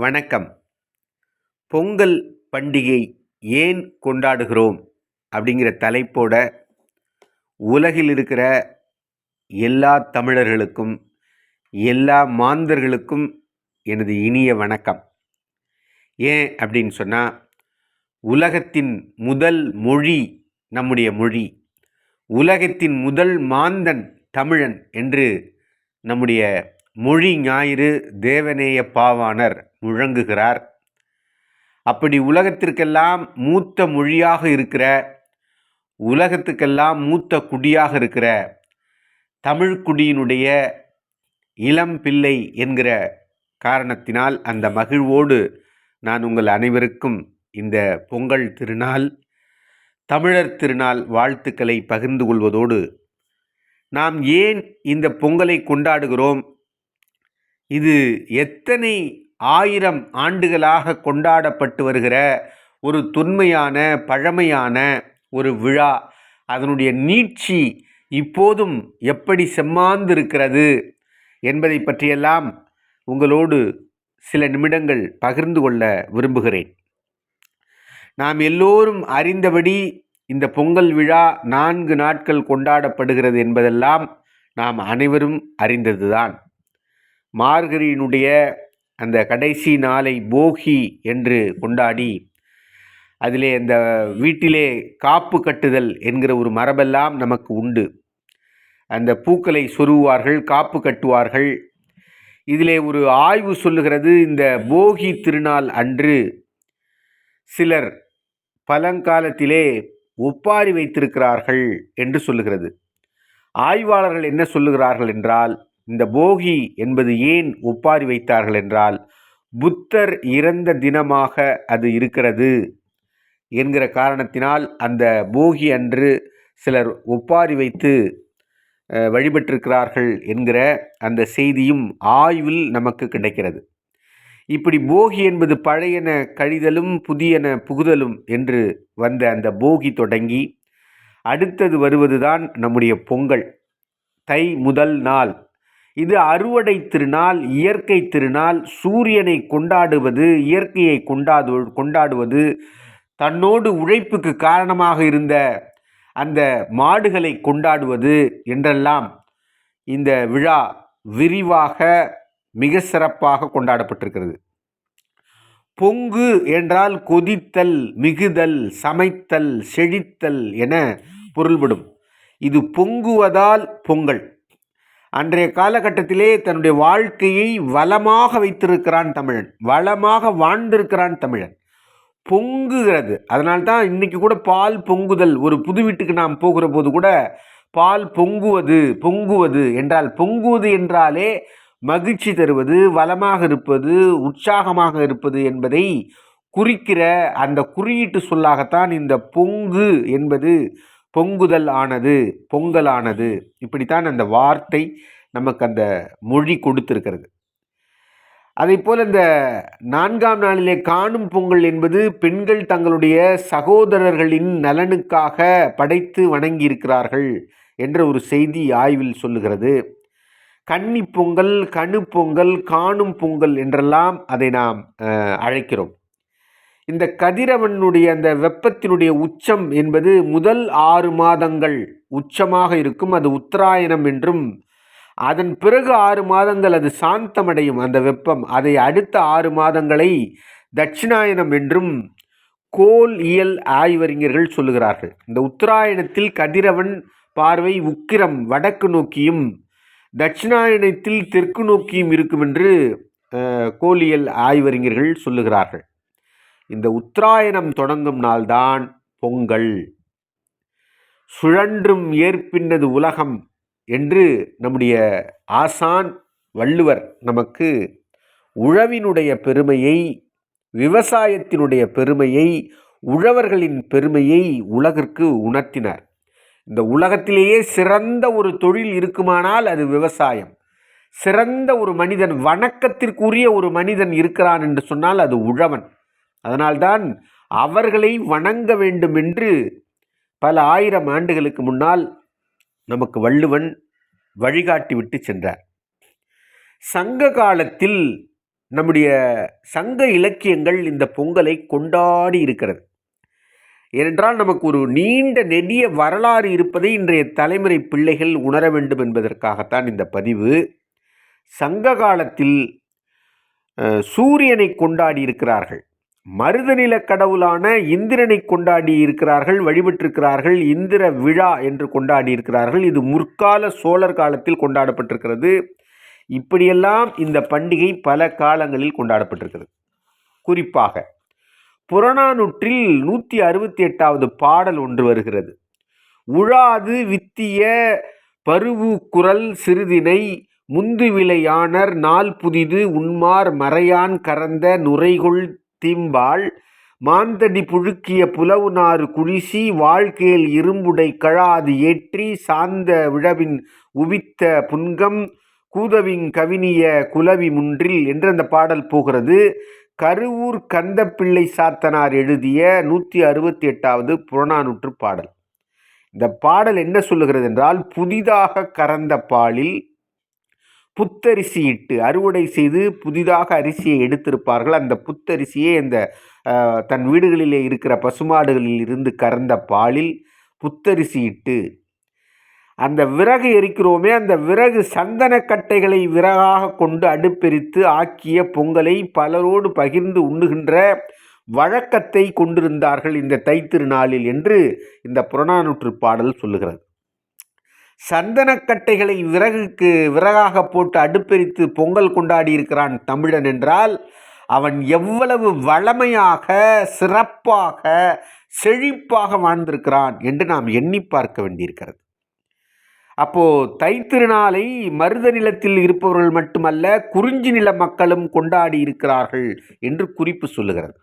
வணக்கம். பொங்கல் பண்டிகை ஏன் கொண்டாடுகிறோம்? அப்படிங்கிற தலைப்போட உலகில் இருக்கிற எல்லா தமிழர்களுக்கும் எல்லா மாந்தர்களுக்கும் எனது இனிய வணக்கம். ஏன் அப்படின்னு சொன்னால் உலகத்தின் முதல் மொழி நம்முடைய மொழி. உலகத்தின் முதல் மாந்தன் தமிழன் என்று நம்முடைய மொழி ஞாயிறு தேவநேய பாவாணர் முழங்குகிறார். அப்படி உலகத்திற்கெல்லாம் மூத்த மொழியாக இருக்கிற உலகத்துக்கெல்லாம் மூத்த குடியாக இருக்கிற தமிழ் குடியினுடைய இளம் பிள்ளை என்கிற காரணத்தினால் அந்த மகிழ்வோடு நான் உங்கள் அனைவருக்கும் இந்த பொங்கல் திருநாள் தமிழர் திருநாள் வாழ்த்துக்களை பகிர்ந்து கொள்வதோடு நாம் ஏன் இந்த பொங்கலை கொண்டாடுகிறோம்? இது எத்தனை ஆயிரம் ஆண்டுகளாக கொண்டாடப்பட்டு வருகிற ஒரு தொன்மையான பழமையான ஒரு விழா. அதனுடைய நீட்சி இப்போதும் எப்படி செம்மாந்திருக்கிறது என்பதை பற்றியெல்லாம் உங்களோடு சில நிமிடங்கள் பகிர்ந்து கொள்ள விரும்புகிறேன். நாம் எல்லோரும் அறிந்தபடி இந்த பொங்கல் விழா நான்கு நாட்கள் கொண்டாடப்படுகிறது என்பதெல்லாம் நாம் அனைவரும் அறிந்ததுதான். மார்கழியினுடைய அந்த கடைசி நாளை போகி என்று கொண்டாடி அதிலே அந்த வீட்டிலே காப்பு கட்டுதல் என்கிற ஒரு மரபெல்லாம் நமக்கு உண்டு. அந்த பூக்களை சொருவார்கள் காப்பு கட்டுவார்கள். இதிலே ஒரு ஆய்வு சொல்லுகிறது இந்த போகி திருநாள் அன்று சிலர் பழங்காலத்திலே ஒப்பாரி வைத்திருக்கிறார்கள் என்று சொல்லுகிறது. ஆய்வாளர்கள் என்ன சொல்லுகிறார்கள் என்றால் இந்த போகி என்பது ஏன் ஒப்பாரி வைத்தார்கள் என்றால் புத்தர் இறந்த தினமாக அது இருக்கிறது என்கிற காரணத்தினால் அந்த போகி அன்று சிலர் ஒப்பாரி வைத்து வழிபட்டிருக்கிறார்கள் என்கிற அந்த செய்தியும் ஆய்வில் நமக்கு கிடைக்கிறது. இப்படி போகி என்பது பழையன கழிதலும் புதியன புகுதலும் என்று வந்த அந்த போகி தொடங்கி அடுத்தது வருவதுதான் நம்முடைய பொங்கல் தை முதல் நாள். இது அறுவடை திருநாள் இயற்கை திருநாள் சூரியனை கொண்டாடுவது இயற்கையை கொண்டாடு கொண்டாடுவது தன்னோடு உழைப்புக்கு காரணமாக இருந்த அந்த மாடுகளை கொண்டாடுவது என்றெல்லாம் இந்த விழா விரிவாக மிக சிறப்பாக கொண்டாடப்பட்டிருக்கிறது. பொங்கு என்றால் கொதித்தல் மிகுதல் சமைத்தல் செழித்தல் என பொருள்படும். இது பொங்குவதால் பொங்கல். அன்றைய காலகட்டத்திலே தன்னுடைய வாழ்க்கையை வளமாக வைத்திருக்கிறான் தமிழன். வளமாக வாழ்ந்திருக்கிறான் தமிழன். பொங்குகிறது. அதனால்தான் இன்னைக்கு கூட பால் பொங்குதல். ஒரு புது வீட்டுக்கு நாம் போகிற போது கூட பால் பொங்குவது பொங்குவது என்றால் பொங்குவது என்றாலே மகிழ்ச்சி தருவது வளமாக இருப்பது உற்சாகமாக இருப்பது என்பதை குறிக்கிற அந்த குறியீட்டு சொல்லாகத்தான் இந்த பொங்கு என்பது பொங்குதல் ஆனது பொங்கல் ஆனது இப்படித்தான் அந்த வார்த்தை நமக்கு அந்த மொழி கொடுத்திருக்கிறது. அதே போல் இந்த நான்காம் நாளிலே காணும் பொங்கல் என்பது பெண்கள் தங்களுடைய சகோதரர்களின் நலனுக்காக படைத்து வணங்கி இருக்கிறார்கள் என்ற ஒரு செய்தி ஆய்வில் சொல்லுகிறது. கன்னி பொங்கல் கணு பொங்கல் காணும் பொங்கல் என்றெல்லாம் அதை நாம் அழைக்கிறோம். இந்த கதிரவனுடைய அந்த வெப்பத்தினுடைய உச்சம் என்பது முதல் ஆறு மாதங்கள் உச்சமாக இருக்கும். அது உத்தராயணம் என்றும் அதன் பிறகு ஆறு மாதங்கள் அது சாந்தமடையும் அந்த வெப்பம். அதை அடுத்த ஆறு மாதங்களை தட்சிணாயனம் என்றும் கோல் இயல் ஆய்வறிஞர்கள் சொல்லுகிறார்கள். இந்த உத்தராயணத்தில் கதிரவன் பார்வை உக்கிரம் வடக்கு நோக்கியும் தட்சிணாயனத்தில் தெற்கு நோக்கியும் இருக்கும் என்று கோலியல் ஆய்வறிஞர்கள் சொல்லுகிறார்கள். இந்த உத்தராயணம் தொடங்கும் நாள்தான் பொங்கல். சுழன்றும் ஏற்பின்னது உலகம் என்று நம்முடைய ஆசான் வள்ளுவர் நமக்கு உழவினுடைய பெருமையை விவசாயத்தினுடைய பெருமையை உழவர்களின் பெருமையை உலகிற்கு உணர்த்தினார். இந்த உலகத்திலேயே சிறந்த ஒரு தொழில் இருக்குமானால் அது விவசாயம். சிறந்த ஒரு மனிதன் வணக்கத்திற்குரிய ஒரு மனிதன் இருக்கிறான் என்று சொன்னால் அது உழவன். அதனால்தான் அவர்களை வணங்க வேண்டும் என்று பல ஆயிரம் ஆண்டுகளுக்கு முன்னால் நமக்கு வள்ளுவன் வழிகாட்டி விட்டு சென்றார். சங்க காலத்தில் நம்முடைய சங்க இலக்கியங்கள் இந்த பொங்கலை கொண்டாடி இருக்கிறது. ஏனென்றால் நமக்கு ஒரு நீண்ட நெடிய வரலாறு இருப்பதை இன்றைய தலைமுறை பிள்ளைகள் உணர வேண்டும் என்பதற்காகத்தான் இந்த பதிவு. சங்க காலத்தில் சூரியனை கொண்டாடி இருக்கிறார்கள். மருதநில கடவுளான இந்திரனை கொண்டாடி இருக்கிறார்கள் வழிபட்டிருக்கிறார்கள் இந்திர விழா என்று கொண்டாடி இருக்கிறார்கள் இது முற்கால சோழர் காலத்தில் கொண்டாடப்பட்டிருக்கிறது. இப்படியெல்லாம் இந்த பண்டிகை பல காலங்களில் கொண்டாடப்பட்டிருக்கிறது. குறிப்பாக புறநானூற்றில் நூற்றி அறுபத்தி எட்டாவது பாடல் ஒன்று வருகிறது. உழாது வித்திய பருவு குரல் சிறுதினை முந்து விளையானர் நாள் புதிது உண்மார் மறையான் கறந்த நுரைகொள் தீம்பாள் மாந்தடி புழுக்கிய புலவுனாறு குழிசி வாழ்கேல் இரும்புடை கழாது ஏற்றி சாந்த விழவின் உவித்த புன்கம் கூதவிங் கவினிய குலவி முன்றில் என்று அந்த பாடல் போகிறது? கருவூர் கந்தப்பிள்ளை சாத்தனார் எழுதிய நூற்றி அறுபத்தி எட்டாவது புறநானூற்று பாடல். இந்த பாடல் என்ன சொல்லுகிறது என்றால் புதிதாக கறந்த பாலில் புத்தரிசி இட்டு அறுவடை செய்து புதிதாக அரிசியை எடுத்திருப்பார்கள். அந்த புத்தரிசியே அந்த தன் வீடுகளிலே இருக்கிற பசுமாடுகளில் இருந்து கறந்த பாலில் புத்தரிசி இட்டு அந்த விறகு எரிக்கிறோமே அந்த விறகு சந்தனக்கட்டைகளை விறகாக கொண்டு அடுப்பெரித்து ஆக்கிய பொங்கலை பலரோடு பகிர்ந்து உண்ணுகின்ற வழக்கத்தை கொண்டிருந்தார்கள் இந்த தைத்திருநாளில் என்று இந்த புறநானூற்று பாடல் சொல்லுகிறது. சந்தனக்கட்டைகளை விறகுக்கு விறகாக போட்டு அடுப்பெரித்து பொங்கல் கொண்டாடி இருக்கிறான் தமிழன் என்றால் அவன் எவ்வளவு வளமையாக சிறப்பாக செழிப்பாக வாழ்ந்திருக்கிறான் என்று நாம் எண்ணி பார்க்க வேண்டியிருக்கிறது. அப்போது தைத்திருநாளை மருத நிலத்தில் இருப்பவர்கள் மட்டுமல்ல குறிஞ்சி நில மக்களும் கொண்டாடி இருக்கிறார்கள் என்று குறிப்பு சொல்லுகிறது.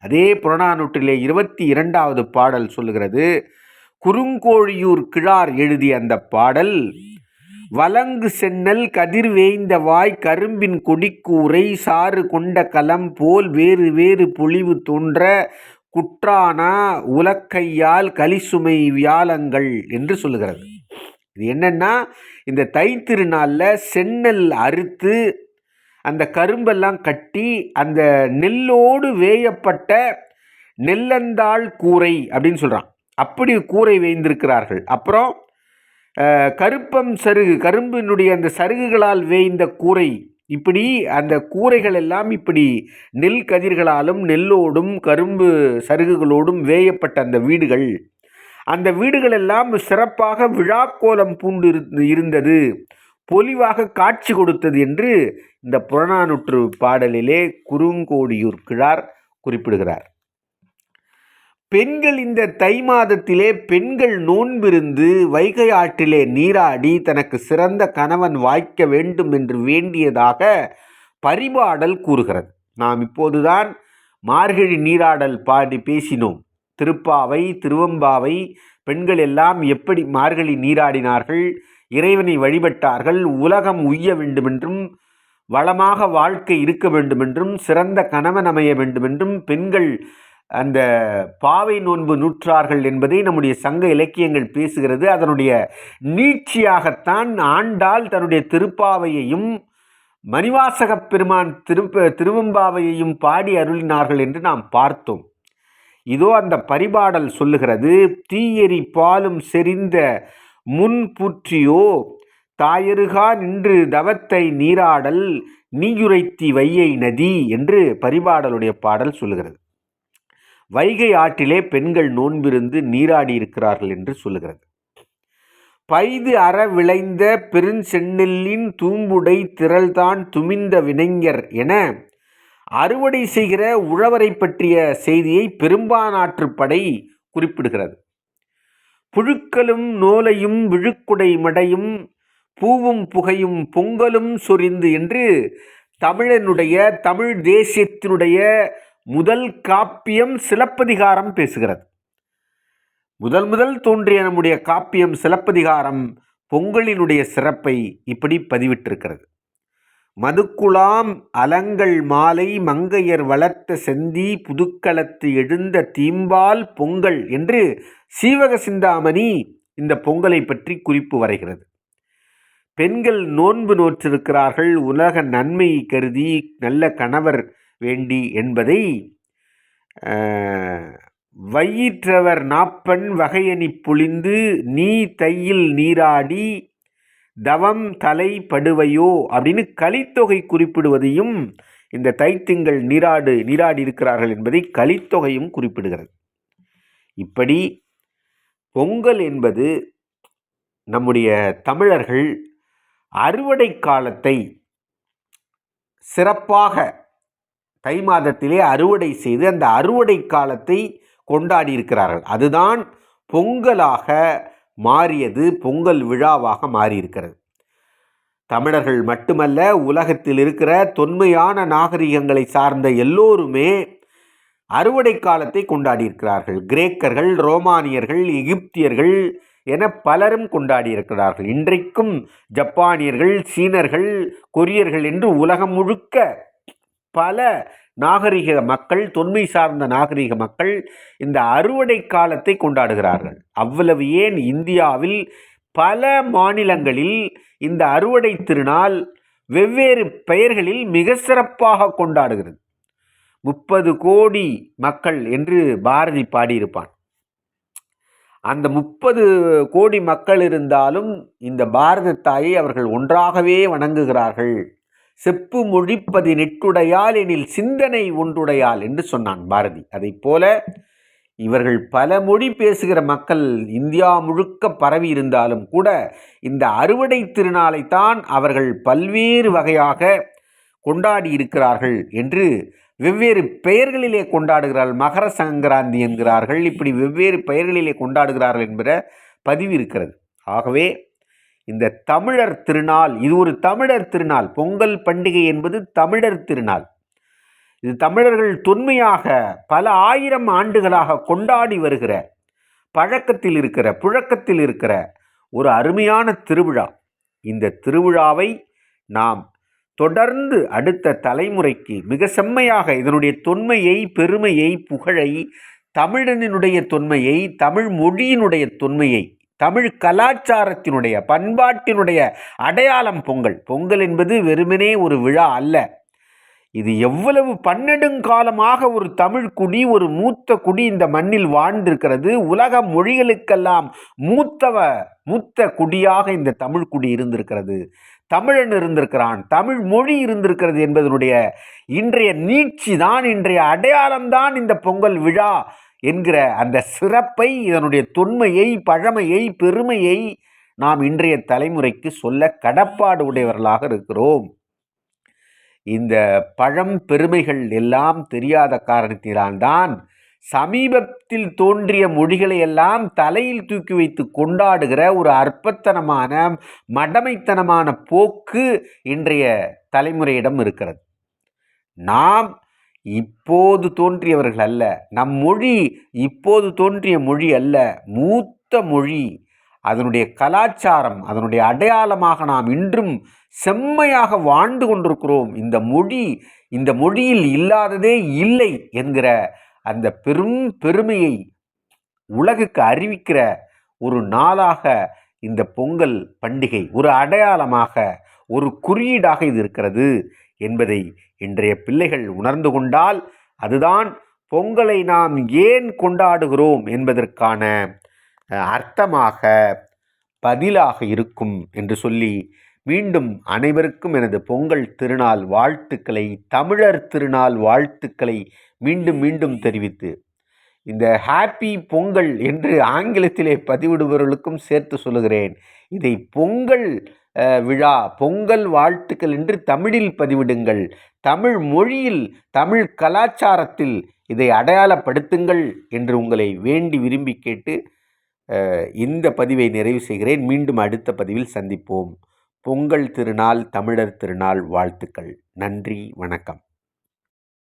அதே புறநானூற்றிலே இருபத்தி இரண்டாவது பாடல் சொல்லுகிறது. குறுங்கோழியூர் கிழார் எழுதிய அந்த பாடல் வலங்கு சென்னல் கதிர் வேய்ந்த வாய் கரும்பின் கொடிக்கூரை சாறு கொண்ட கலம் போல் வேறு வேறு பொழிவு தோன்ற குற்றானா உலக்கையால் கலிசுமை வியாலங்கள் என்று சொல்லுகிறது. இது என்னென்னா இந்த தைத்திருநாளில் சென்னல் அறுத்து அந்த கரும்பெல்லாம் கட்டி அந்த நெல்லோடு வேயப்பட்ட நெல்லந்தாள் கூரை அப்படின்னு சொல்கிறான் அப்படி கூரை வேய்ந்திருக்கிறார்கள். அப்புறம் கருப்பம் சருகு கரும்பினுடைய அந்த சருகுகளால் வேய்ந்த கூரை இப்படி அந்த கூரைகள் எல்லாம் இப்படி நெல் கதிர்களாலும் நெல்லோடும் கரும்பு சருகுகளோடும் வேயப்பட்ட அந்த வீடுகள். அந்த வீடுகள் எல்லாம் சிறப்பாக விழாக்கோலம் பூண்டு இருந்தது. பொலிவாக காட்சி கொடுத்தது என்று இந்த புறநானூற்று பாடலிலே குறுங்கோடியூர் கிழார் குறிப்பிடுகிறார். பெண்கள் இந்த தை மாதத்திலே பெண்கள் நோன்பிருந்து வைகை ஆற்றிலே நீராடி தனக்கு சிறந்த கணவன் வாய்க்க வேண்டும் என்று வேண்டியதாக பரிபாடல் கூறுகிறது. நாம் இப்போதுதான் மார்கழி நீராடல் பாடி பேசினோம். திருப்பாவை திருவம்பாவை பெண்கள் எல்லாம் எப்படி மார்கழி நீராடினார்கள் இறைவனை வழிபட்டார்கள் உலகம் உய்ய வேண்டுமென்றும் வளமாக வாழ்க்கை இருக்க வேண்டுமென்றும் சிறந்த கணவன் அமைய வேண்டுமென்றும் பெண்கள் அந்த பாவை நோன்பு நூற்றார்கள் என்பதை நம்முடைய சங்க இலக்கியங்கள் பேசுகிறது. அதனுடைய நீட்சியாகத்தான் ஆண்டாள் தன்னுடைய திருப்பாவையையும் மணிவாசகப் பெருமான் திருப்ப திருவம்பாவையையும் பாடி அருளினார்கள் என்று நாம் பார்த்தோம். இதோ அந்த பரிபாடல் சொல்லுகிறது தீயெறி பாலும் செறிந்த முன்புற்றியோ தாயருகா நின்று தவத்தை நீராடல் நீயுரைத்தி வையை நதி என்று பரிபாடலுடைய பாடல் சொல்லுகிறது. வைகை ஆற்றிலே பெண்கள் நோன்பிருந்து நீராடி இருக்கிறார்கள் என்று சொல்லுகிறது. பைது அற விளைந்த பெருஞ்சென்னெல்லின் தூம்புடை திரள்தான் துமிந்த வினைஞர் என அறுவடை செய்கிற உழவரை பற்றிய செய்தியை பெரும்பானாற்றுப்படை குறிப்பிடுகிறது. புழுக்களும் நோலையும் விழுக்குடை மடையும் பூவும் புகையும் பொங்கலும் சொரிந்து என்று தமிழனுடைய தமிழ் தேசியத்தினுடைய முதல் காப்பியம் சிலப்பதிகாரம் பேசுகிறது. முதல் முதல் தோன்றிய நம்முடைய காப்பியம் சிலப்பதிகாரம் பொங்கலினுடைய சிறப்பை இப்படி பதிவிட்டிருக்கிறது. மதுக்குலாம் அலங்கள் மாலை மங்கையர் வளர்த்த செந்தி புதுக்களத்து எழுந்த தீம்பால் பொங்கல் என்று சீவக சிந்தாமணி இந்த பொங்கலை பற்றி குறிப்பு வரைகிறது. பெண்கள் நோன்பு நோற்றிருக்கிறார்கள் உலக நன்மை கருதி நல்ல கணவர் வேண்டி என்பதை வயிற்றவர் நாப்பன் வகையணி புளிந்து நீ தையில் நீராடி தவம் தலை படுவையோ அப்படின்னு கலித்தொகை குறிப்பிடுவதையும் இந்த தைத்திங்கள் நீராடு நீராடி இருக்கிறார்கள் என்பதை கலித்தொகையும் குறிப்பிடுகிறது. இப்படி பொங்கல் என்பது நம்முடைய தமிழர்கள் அறுவடை காலத்தை சிறப்பாக தை மாதத்திலே அறுவடை செய்து அந்த அறுவடை காலத்தை கொண்டாடி இருக்கிறார்கள் அதுதான் பொங்கலாக மாறியது பொங்கல் விழாவாக மாறியிருக்கிறது. தமிழர்கள் மட்டுமல்ல உலகத்தில் இருக்கிற தொன்மையான நாகரிகங்களை சார்ந்த எல்லோருமே அறுவடை காலத்தை கொண்டாடியிருக்கிறார்கள். கிரேக்கர்கள் ரோமானியர்கள் எகிப்தியர்கள் என பலரும் கொண்டாடியிருக்கிறார்கள். இன்றைக்கும் ஜப்பானியர்கள் சீனர்கள் கொரியர்கள் என்று உலகம் முழுக்க பல நாகரிக மக்கள் தொன்மை சார்ந்த நாகரிக மக்கள் இந்த அறுவடை காலத்தை கொண்டாடுகிறார்கள். அவ்வளவு ஏன் இந்தியாவில் பல மாநிலங்களில் இந்த அறுவடை திருநாள் வெவ்வேறு பெயர்களில் மிக சிறப்பாக கொண்டாடுகிறது. முப்பது கோடி மக்கள் என்று பாரதி பாடியிருப்பான். அந்த முப்பது கோடி மக்கள் இருந்தாலும் இந்த பாரத தாயை அவர்கள் ஒன்றாகவே வணங்குகிறார்கள். செப்பு மொழிப்பதி நெட்டுடையால் எனில் சிந்தனை ஒன்றுடையால் என்று சொன்னான் பாரதி. அதை போல இவர்கள் பல மொழி பேசுகிற மக்கள் இந்தியா முழுக்க பரவி இருந்தாலும் கூட இந்த அறுவடை திருநாளைத்தான் அவர்கள் பல்வேறு வகையாக கொண்டாடி இருக்கிறார்கள் என்று வெவ்வேறு பெயர்களிலே கொண்டாடுகிறார்கள். மகர சங்கராந்தி என்கிறார்கள். இப்படி வெவ்வேறு பெயர்களிலே கொண்டாடுகிறார்கள் என்கிற பதிவு இருக்கிறது. ஆகவே இந்த தமிழர் திருநாள் இது ஒரு தமிழர் திருநாள். பொங்கல் பண்டிகை என்பது தமிழர் திருநாள். இது தமிழர்கள் தொன்மையாக பல ஆயிரம் ஆண்டுகளாக கொண்டாடி வருகிற பழக்கத்தில் இருக்கிற புழக்கத்தில் இருக்கிற ஒரு அருமையான திருவிழா. இந்த திருவிழாவை நாம் தொடர்ந்து அடுத்த தலைமுறைக்கு மிக செம்மையாக இதனுடைய தொன்மையை பெருமையை புகழை தமிழனினுடைய தொன்மையை தமிழ் மொழியினுடைய தொன்மையை தமிழ் கலாச்சாரத்தினுடைய பண்பாட்டினுடைய அடையாளம் பொங்கல். பொங்கல் என்பது வெறுமனே ஒரு விழா அல்ல. இது எவ்வளவு பன்னெடுங்காலமாக ஒரு தமிழ் குடி ஒரு மூத்த குடி இந்த மண்ணில் வாழ்ந்திருக்கிறது. உலக மொழிகளுக்கெல்லாம் மூத்தவ மூத்த குடியாக இந்த தமிழ் குடி இருந்திருக்கிறது. தமிழன் இருந்திருக்கிறான். தமிழ் மொழி இருந்திருக்கிறது என்பதனுடைய இன்றைய நீட்சி தான் இன்றைய அடையாளம்தான் இந்த பொங்கல் விழா. என்கிற அந்த சிறப்பை இதனுடைய தொன்மையை பழமையை பெருமையை நாம் இன்றைய தலைமுறைக்கு சொல்ல கடப்பாடு உடையவர்களாக இருக்கிறோம். இந்த பழம் பெருமைகள் எல்லாம் தெரியாத காரணத்தினால்தான் சமீபத்தில் தோன்றிய மொழிகளை எல்லாம் தலையில் தூக்கி வைத்து கொண்டாடுகிற ஒரு அற்பத்தனமான மடமைத்தனமான போக்கு இன்றைய தலைமுறையிடம் இருக்கிறது. நாம் இப்போது தோன்றியவர்கள் அல்ல. நம் மொழி இப்போது தோன்றிய மொழி அல்ல. மூத்த மொழி. அதனுடைய கலாச்சாரம் அதனுடைய அடையாளமாக நாம் இன்றும் செம்மையாக வாழ்ந்து கொண்டிருக்கிறோம். இந்த மொழி இந்த மொழியில் இல்லாததே இல்லை என்கிற அந்த பெரும் பெருமையை உலகுக்கு அறிவிக்கிற ஒரு நாளாக இந்த பொங்கல் பண்டிகை ஒரு அடையாளமாக ஒரு குறியீடாக இது இருக்கிறது. என்பதை இன்றைய பிள்ளைகள் உணர்ந்து கொண்டால் அதுதான் பொங்கலை நாம் ஏன் கொண்டாடுகிறோம் என்பதற்கான அர்த்தமாக பதிலாக இருக்கும் என்று சொல்லி மீண்டும் அனைவருக்கும் எனது பொங்கல் திருநாள் வாழ்த்துக்களை தமிழர் திருநாள் வாழ்த்துக்களை மீண்டும் மீண்டும் தெரிவித்து இந்த ஹாப்பி பொங்கல் என்று ஆங்கிலத்திலே பதிவிடுபவர்களுக்கும் சேர்த்து சொல்லுகிறேன். இதை பொங்கல் விழா பொங்கல் வாழ்த்துக்கள் என்று தமிழில் பதிவிடுங்கள். தமிழ் மொழியில் தமிழ் கலாச்சாரத்தில் இதை அடையாளப்படுத்துங்கள் என்று உங்களை வேண்டி விரும்பி கேட்டு இந்த பதிவை நிறைவு செய்கிறேன். மீண்டும் அடுத்த பதிவில் சந்திப்போம். பொங்கல் திருநாள் தமிழர் திருநாள் வாழ்த்துக்கள். நன்றி வணக்கம்.